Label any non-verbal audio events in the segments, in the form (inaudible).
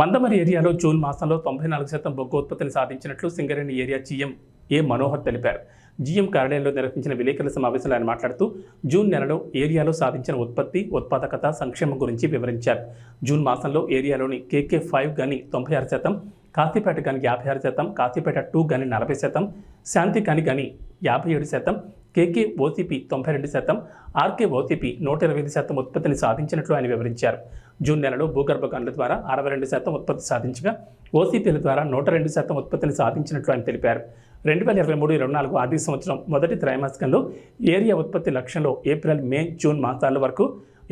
మందమరి ఏరియాలో జూన్ మాసంలో తొంభై నాలుగు శాతం బొగ్గు ఉత్పత్తిని సాధించినట్లు Singareni area GM A Manohar తెలిపారు. జీఎం కార్యాలయంలో నిర్వహించిన విలేకరుల సమావేశంలో ఆయన మాట్లాడుతూ జూన్ నెలలో ఏరియాలో సాధించిన ఉత్పత్తి ఉత్పాదకత సంక్షేమం గురించి వివరించారు. జూన్ మాసంలో ఏరియాలోని కేకే ఫైవ్ గని తొంభై ఆరు శాతం కాశీపేట గని యాభై ఆరు శాతం కాశీపేట టూ గని నలభై శాతం శాంతి గని గని యాభై ఏడు శాతం కేకే ఓసీపీ తొంభై రెండు శాతం ఆర్కే ఓసీపీ నూట ఇరవై ఐదు శాతం ఉత్పత్తిని సాధించినట్లు ఆయన వివరించారు. జూన్ నెలలో భూగర్భ గనుల ద్వారా అరవై రెండు శాతం ఉత్పత్తి సాధించగా ఓసీపీల ద్వారా నూట రెండు శాతం ఉత్పత్తిని సాధించినట్లు ఆయన తెలిపారు. రెండు వేల ఇరవై మూడు ఇరవై నాలుగు ఆర్థిక సంవత్సరం మొదటి త్రైమాసికంలో ఏరియా ఉత్పత్తి లక్ష్యంలో ఏప్రిల్ మే జూన్ మాసాల వరకు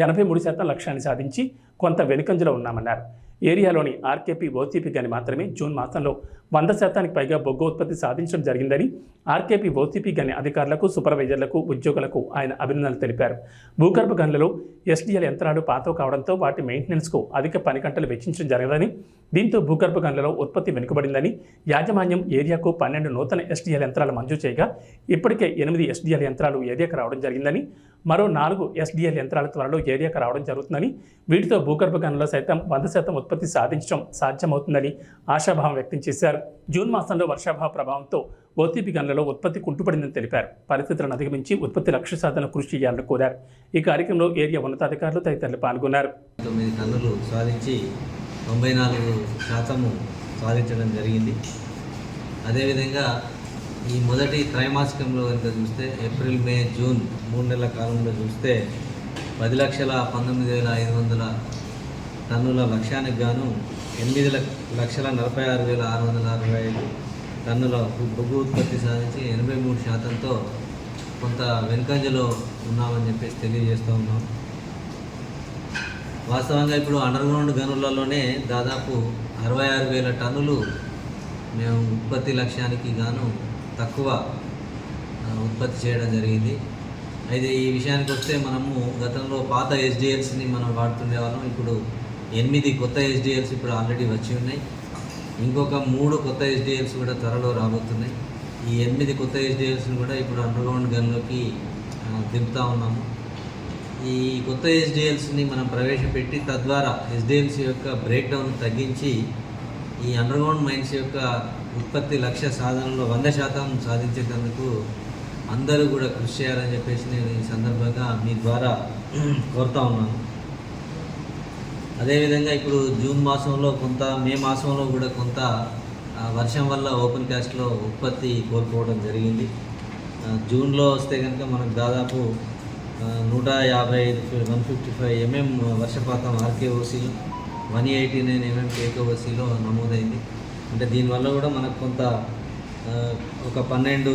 ఎనభై మూడు శాతం లక్ష్యాన్ని సాధించి కొంత వెనుకంజలో ఉన్నామన్నారు. ఏరియాలోని ఆర్కేపీ ఓసీపీ గని మాత్రమే జూన్ మాసంలో వంద శాతానికి పైగా బొగ్గు ఉత్పత్తి సాధించడం జరిగిందని ఆర్కేపీ ఓసీపీ గని అధికారులకు సూపర్వైజర్లకు ఉద్యోగులకు ఆయన అభినందనలు తెలిపారు. భూగర్భ గనులలో ఎస్డీఎల్ యంత్రాలు పాతవ కావడంతో వాటి మెయింటెనెన్స్కు అధిక పని గంటలు వెచ్చించడం జరగదని దీంతో భూగర్భ గనులలో ఉత్పత్తి వెనుకబడిందని యాజమాన్యం ఏరియాకు పన్నెండు నూతన ఎస్డీఎల్ యంత్రాలు మంజూరు చేయగా ఇప్పటికే ఎనిమిది ఎస్డీఎల్ యంత్రాలు ఏరియాకు రావడం జరిగిందని మరో నాలుగు ఎస్డిఎల్ యంత్రాల త్వరలో ఏరియాకు రావడం జరుగుతుందని వీటితో భూగర్భ గనుల్లో సైతం వంద శాతం ఉత్పత్తి సాధించడం సాధ్యమవుతుందని ఆశాభావం వ్యక్తం చేశారు. జూన్ మాసంలో వర్షాభావ ప్రభావంతో ఓటీపీ గనులలో ఉత్పత్తి కుంటుపడిందని తెలిపారు. పరిస్థితులను అధిగమించి ఉత్పత్తి లక్ష్య సాధన కృషి చేయాలని కోరారు. ఈ కార్యక్రమంలో ఏరియా ఉన్నతాధికారులు తదితరులు పాల్గొన్నారు. తొమ్మిది సాధించి తొంభై నాలుగు శాతము సాధించడం జరిగింది. అదేవిధంగా ఈ మొదటి త్రైమాసికంలో కనుక చూస్తే ఏప్రిల్ మే జూన్ మూడు నెలల కాలంలో చూస్తే పది లక్షల పంతొమ్మిది వేల ఐదు వందల టన్నుల లక్ష్యానికి గాను ఎనిమిది లక్షల నలభై ఆరు వేల ఆరు వందల అరవై ఐదు టన్నుల బొగ్గు ఉత్పత్తి సాధించి ఎనభై మూడు శాతంతో కొంత వెనుకంజలో ఉన్నామని చెప్పేసి తెలియజేస్తూ ఉన్నాం. వాస్తవంగా ఇప్పుడు అండర్గ్రౌండ్ గనులలోనే దాదాపు అరవై ఆరు వేల టన్నులు మేము ఉత్పత్తి లక్ష్యానికి గాను తక్కువ ఉత్పత్తి చేయడం జరిగింది. అయితే ఈ విషయానికి వస్తే మనము గతంలో పాత ఎస్డిఎల్స్ని మనం వాడుతుండే వాళ్ళం. ఇప్పుడు ఎనిమిది కొత్త ఎస్డిఎల్స్ ఇప్పుడు ఆల్రెడీ వచ్చి ఉన్నాయి. ఇంకొక మూడు కొత్త ఎస్డిఎల్స్ కూడా త్వరలో రాబోతున్నాయి. ఈ ఎనిమిది కొత్త ఎస్డిఎల్స్ని కూడా ఇప్పుడు అండర్గ్రౌండ్ గన్లోకి దింపుతూ దింపుతా ఉన్నాము. ఈ కొత్త ఎస్డిఎల్స్ని మనం ప్రవేశపెట్టి తద్వారా ఎస్డిఎల్స్ యొక్క బ్రేక్ డౌన్ తగ్గించి ఈ అండర్గ్రౌండ్ మైన్స్ యొక్క ఉత్పత్తి లక్ష్య సాధనలో వంద శాతం సాధించేటందుకు అందరూ కూడా కృషి చేయాలని చెప్పేసి నేను ఈ సందర్భంగా మీ ద్వారా కోరుతా ఉన్నాను. అదేవిధంగా ఇప్పుడు జూన్ మాసంలో కొంత మే మాసంలో కూడా కొంత వర్షం వల్ల ఓపెన్ క్యాస్ట్లో ఉత్పత్తి కోల్పోవడం జరిగింది. జూన్లో వస్తే కనుక మనకు దాదాపు నూట యాభై ఐదు వన్ ఫిఫ్టీ ఫైవ్ ఎంఎం వర్షపాతం ఆర్కేఓసీలో వన్ ఎయిటీ నైన్ ఎంఎం కేకేఓసీలో నమోదైంది. అంటే దీనివల్ల కూడా మనకు కొంత ఒక పన్నెండు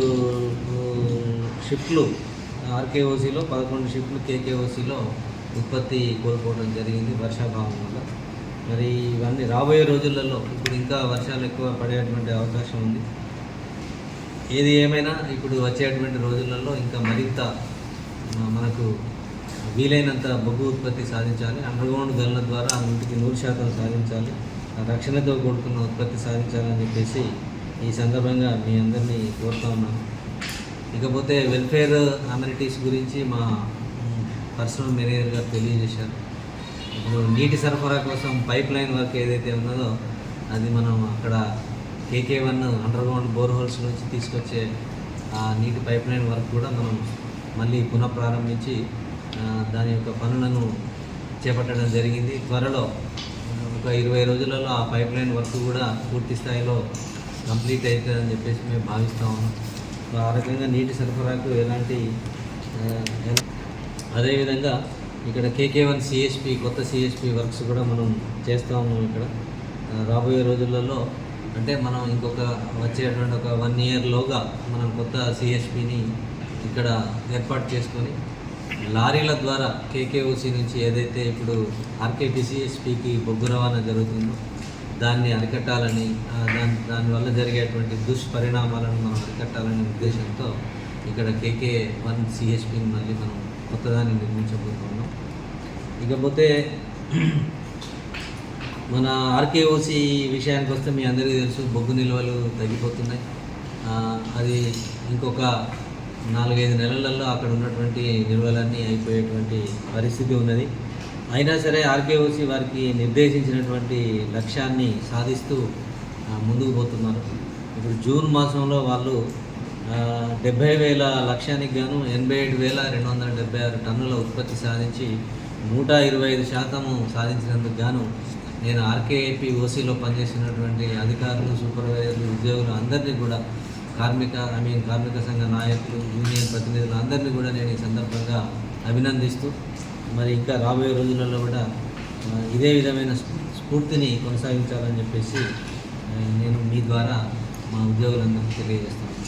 షిఫ్ట్లు ఆర్కేఓసీలో పదకొండు షిఫ్ట్లు కేకేఓసీలో ఉత్పత్తి కోల్పోవడం జరిగింది వర్షాభావం వల్ల. మరి ఇవన్నీ రాబోయే రోజులలో ఇప్పుడు ఇంకా వర్షాలు ఎక్కువ పడేటువంటి అవకాశం ఉంది. ఏది ఏమైనా ఇప్పుడు వచ్చేటువంటి రోజులలో ఇంకా మరింత మనకు వీలైనంత బొగ్గు ఉత్పత్తి సాధించాలి. అండర్గ్రౌండ్ గల్ల ద్వారా నూటికి నూరు శాతం సాధించాలి. రక్షణతో కూడుకున్న ఉత్పత్తి సాధించాలని చెప్పేసి ఈ సందర్భంగా మీ అందరినీ కోరుతా ఉన్నాను. ఇకపోతే వెల్ఫేర్ అమెనిటీస్ గురించి మా పర్సనల్ మేనేజర్ గారు తెలియజేశారు. ఇప్పుడు నీటి సరఫరా కోసం పైప్ లైన్ వర్క్ ఏదైతే ఉన్నదో అది మనం అక్కడ KK one underground boreholes నుంచి తీసుకొచ్చే ఆ నీటి పైప్ లైన్ వర్క్ కూడా మనం మళ్ళీ పునః ప్రారంభించి దాని యొక్క పనులను చేపట్టడం జరిగింది. త్వరలో ఒక ఇరవై రోజులలో ఆ పైప్ లైన్ వర్క్ కూడా పూర్తి స్థాయిలో కంప్లీట్ అవుతుందని చెప్పేసి మేము భావిస్తూ ఉన్నాం. ఆ రకంగా నీటి సరఫరాకు ఎలాంటి అదేవిధంగా ఇక్కడ కేకే వన్ సిఎస్పి కొత్త సిఎస్పి వర్క్స్ కూడా మనం చేస్తూ ఉన్నాం ఇక్కడ. రాబోయే రోజులలో అంటే మనం ఇంకొక వచ్చేటువంటి ఒక వన్ ఇయర్లోగా మనం కొత్త సిఎస్పిని ఇక్కడ ఏర్పాటు చేసుకొని లారీల ద్వారా కేకేఓసి నుంచి ఏదైతే ఇప్పుడు ఆర్కేటీసీఎస్పికి బొగ్గు రవాణా జరుగుతుందో దాన్ని అరికట్టాలని దాని దానివల్ల జరిగేటువంటి దుష్పరిణామాలను మనం అరికట్టాలనే ఉద్దేశంతో ఇక్కడ కేకే వన్ సిహెచ్పిని మళ్ళీ మనం కొత్తదాన్ని నిర్మించబోతున్నాం. ఇకపోతే (clears throat) మన ఆర్కేఓసి విషయానికి వస్తే మీ అందరికీ తెలుసు బొగ్గు నిల్వలు తగ్గిపోతున్నాయి. అది ఇంకొక నాలుగైదు నెలలలో అక్కడ ఉన్నటువంటి నిల్వలన్నీ అయిపోయేటువంటి పరిస్థితి ఉన్నది. అయినా సరే ఆర్కేఓసి వారికి నిర్దేశించినటువంటి లక్ష్యాన్ని సాధిస్తూ ముందుకు పోతున్నారు. ఇప్పుడు జూన్ మాసంలో వాళ్ళు డెబ్బై వేల లక్ష్యానికి గాను ఎనభై ఏడు వేల రెండు వందల డెబ్బై ఆరు టన్నుల ఉత్పత్తి సాధించి నూట ఇరవై ఐదు శాతము సాధించినందుకు గాను నేను ఆర్కేఏపీ ఓసీలో పనిచేసినటువంటి అధికారులు సూపర్వైజర్లు ఉద్యోగులు అందరినీ కూడా కార్మిక ఐ మీన్ కార్మిక సంఘ నాయకులు యూనియన్ ప్రతినిధులు అందరినీ కూడా నేను ఈ సందర్భంగా అభినందిస్తూ మరి ఇంకా రాబోయే రోజులలో కూడా ఇదే విధమైన స్ఫూర్తిని కొనసాగించాలని చెప్పేసి నేను మీ ద్వారా మా ఉద్యోగులందరికీ తెలియజేస్తాను